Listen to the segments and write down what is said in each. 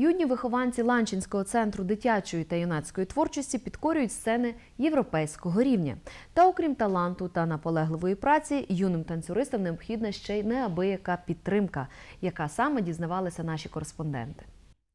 Юні вихованці Ланчинського центру дитячої та юнацької творчості підкорюють сцени європейського рівня. Та окрім таланту та наполегливої праці, юним танцюристам необхідна ще й неабияка підтримка, яка саме дізнавалися наші кореспонденти.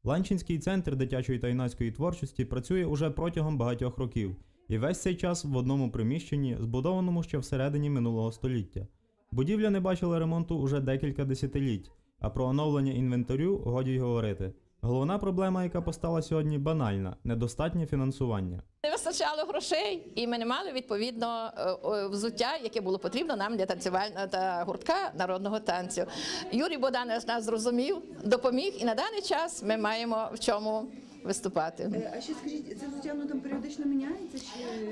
Ланчинський центр дитячої та юнацької творчості працює уже протягом багатьох років, і весь цей час в одному приміщенні, збудованому ще всередині минулого століття. Будівля не бачила ремонту уже декілька десятиліть, а про оновлення інвентарю годі й говорити. Головна проблема, яка постала сьогодні, банальна недостатнє фінансування. Не вистачало грошей, і ми не мали відповідно е, е, взуття, яке було потрібно нам для танцювального та гуртка народного танцю. Юрій Богданович нас зрозумів, допоміг, і на даний час ми маємо в чому виступати. Е, А ще скажіть, це взуття воно там періодично міняється? Чи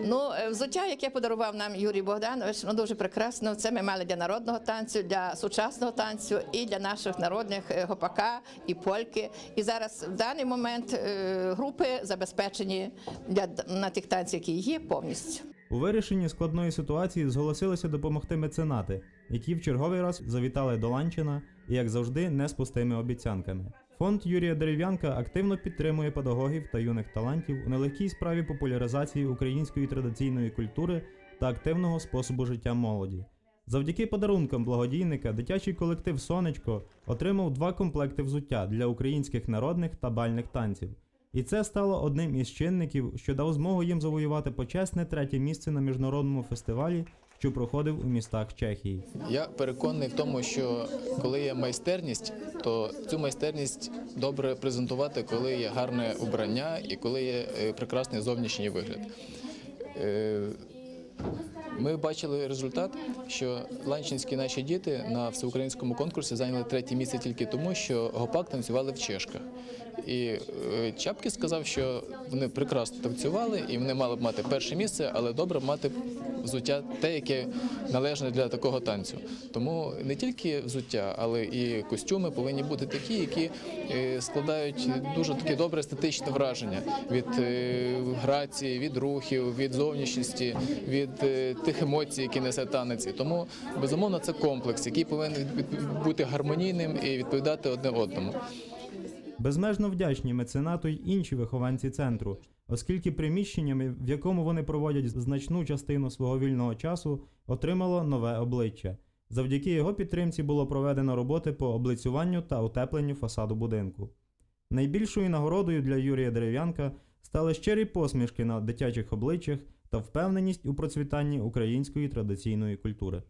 Ну, е, взуття, яке подарував нам Юрій Богданович, ну дуже прекрасно. Це ми мали для народного танцю, для сучасного танцю і для наших народних е, гопака і польки. І зараз в даний момент групи забезпечені для на тих танців, які є, повністю. У вирішенні складної ситуації зголосилися допомогти меценати, які в черговий раз завітали до Ланчина і, як завжди, не з пустими обіцянками. Фонд Юрія Дерев'янка активно підтримує педагогів та юних талантів у нелегкій справі популяризації української традиційної культури та активного способу життя молоді. Завдяки подарункам благодійника дитячий колектив Сонечко отримав два комплекти взуття для українських народних та бальних танців. І це стало одним із чинників, що дав змогу їм завоювати почесне третє місце на міжнародному фестивалі, що проходив у містах Чехії. Я переконаний в тому, що коли є майстерність, то цю майстерність добре презентувати, коли є гарне убрання і коли є е, прекрасний зовнішній вигляд. Е, Ми бачили результат, що ланчинські наші діти на всеукраїнському конкурсі зайняли третє місце тільки тому, що гопак танцювали в чешках. І е, Чапки сказав, що вони прекрасно танцювали і вони мали б мати перше місце, але добре мати взуття те, яке належне для такого танцю. Тому не тільки взуття, але і костюми повинні бути такі, які е, складають дуже таке добре естетичне враження від е, грації, від рухів, від зовнішності, від тих емоцій, які несе танець. І Тому безумовно це комплекс, який повинен бути гармонійним і відповідати одне одному. Безмежно вдячні меценату й інші вихованці центру, оскільки приміщеннями, в якому вони проводять значну частину свого вільного часу, отримало нове обличчя. Завдяки його підтримці було проведено роботи по облицюванню та утепленню фасаду будинку. Найбільшою нагородою для Юрія Дерев'янка стали щирі посмішки на дитячих обличчях та впевненість у процвітанні української традиційної культури.